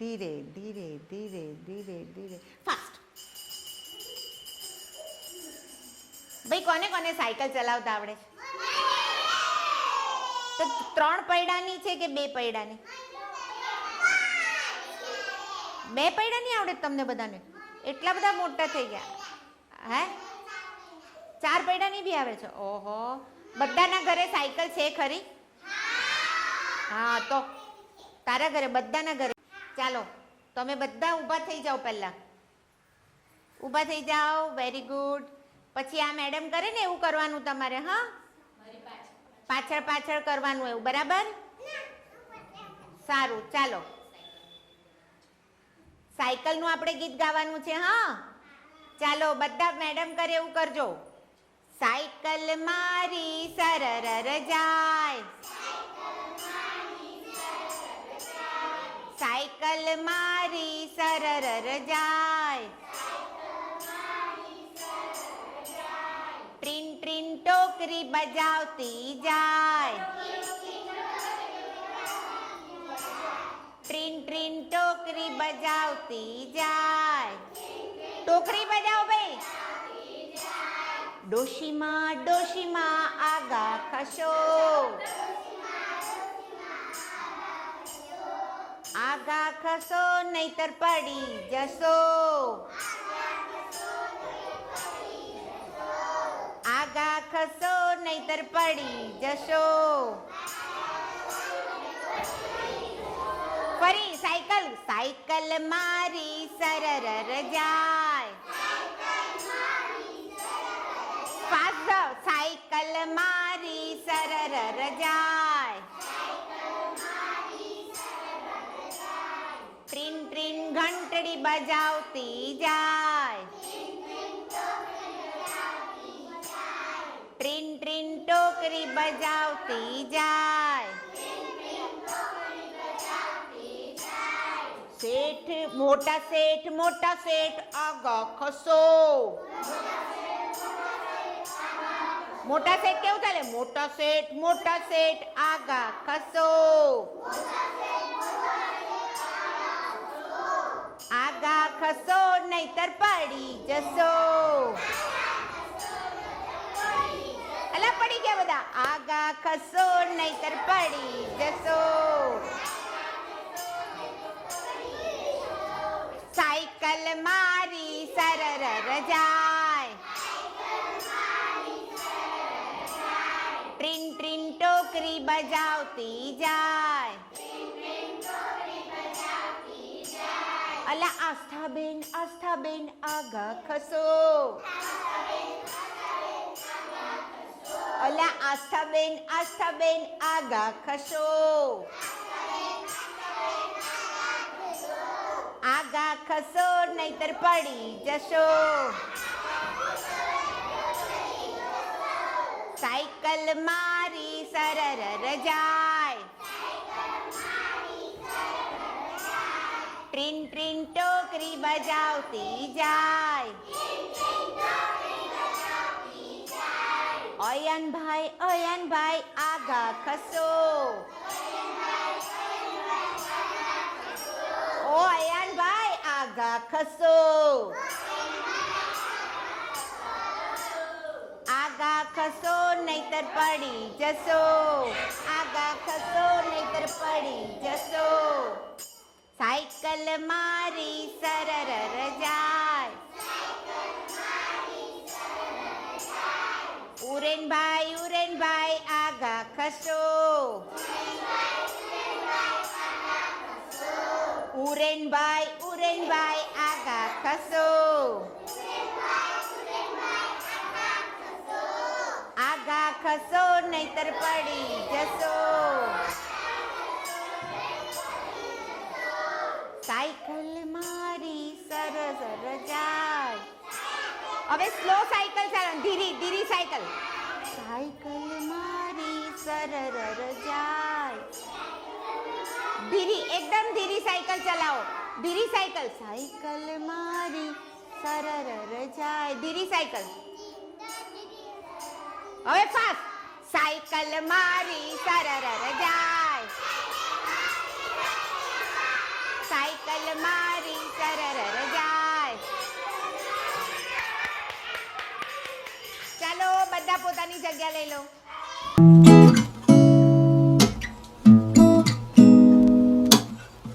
ધીરે ધીરે ધીરે ધીરે ધીરે. ફાસ્ટ ભાઈ, કોને કોને સાયકલ ચલાવતા આવડે? તો ત્રણ પૈડાની છે કે બે પૈડાની? બે પૈડાની આવડે તમને બધાને. એટલા બધા મોટા થઈ ગયા. હે? ચાર પૈડાની બી આવે છે. ઓહો. બધાના ઘરે સાયકલ છે ખરી? હા, તો તારા ઘરે, બધાના ઘરે ચાલો, તમે બધા ઊભા થઈ જાઓ પહેલાં. ઊભા થઈ જાઓ વેરી ગુડ પછી આ મેડમ કરે ને એવું કરવાનું તમારે, હા? પાછળ પાછળ કરવાનું એવું, બરાબર? સારું, ચાલો. સાયકલનું આપણે ગીત ગાવાનું છે, હા? ચાલો, બધા મેડમ કરે એવું કરજો. સાયકલ મારી સરર જાય. ટોકરી બજાવતી જાય. ટ્રીન ટ્રીન ટોકરી બજાવતી જાય. ટોકરી બજાવો ભાઈ ડોશીમાં ડોશીમાં આગા ખસો. આગા ખસો, નહીતર પડી જશો. ખસો, નહીતર પડી જશો. ફરી સાયકલ સાયકલ મારી સરર જાય ફાસ્ટ સાયકલ મારી સરર જાય ટ્રીન ટ્રીન ઘંટડી બજાવતી જાય. બજાવતી જાય. શેઠ, મોટા શેઠ મોટા શેઠ, આગા ખસો. મોટા શેઠ કેવું ચાલે? મોટા શેઠ મોટા શેઠ, આગા ખસો. આગા ખસો, નહીતર પડી જશો. ગયા બધા? આગા ખસો, નહીતર પડી જશો. સાયકલ મારી સરર જાય ટ્રીન ટ્રીન ટોકરી બજાવતી જાય. અલા આસ્થાબેન આસ્થાબેન આગા ખસો. અલા આસ્થાબેન આસ્થાબેન આગા ખસો આગા ખસો નહીતર પડી જશો સાયકલ મારી સરર જાય ટ્રીન ટ્રીન ટોકરી બજાવતી જાય અયનભાઈ અયનભાઈ, આગા ખસો. ઓ અયનભાઈ, આગા ખસો. આગા ખસો, નહીતર પડી જશો. આગા ખસો, નહીતર પડી જશો. સાયકલ મારી સરર જાય ખસો ઉરેનભાઈ ઉરેનભાઈ આગા ખસો આગા ખસો નહીતર પડી જશો સાયકલ મારી સરસ જાય હવે સ્લો સાયકલ ચાલો ધીરી ધીરી સાયકલ સાયકલ મારી સરર જાય ધીરી એકદમ ધીરી સાયકલ ચલાવો. ધીરી સાયકલ. સાયકલ મારી સરર જાય ધીરી સાયકલ. હવે ફાસ્ટ. સાયકલ મારી સરર જાય સાયકલ મારી સરર જાય ચાલો, બધા પોતાની જગ્યા લઈ લો.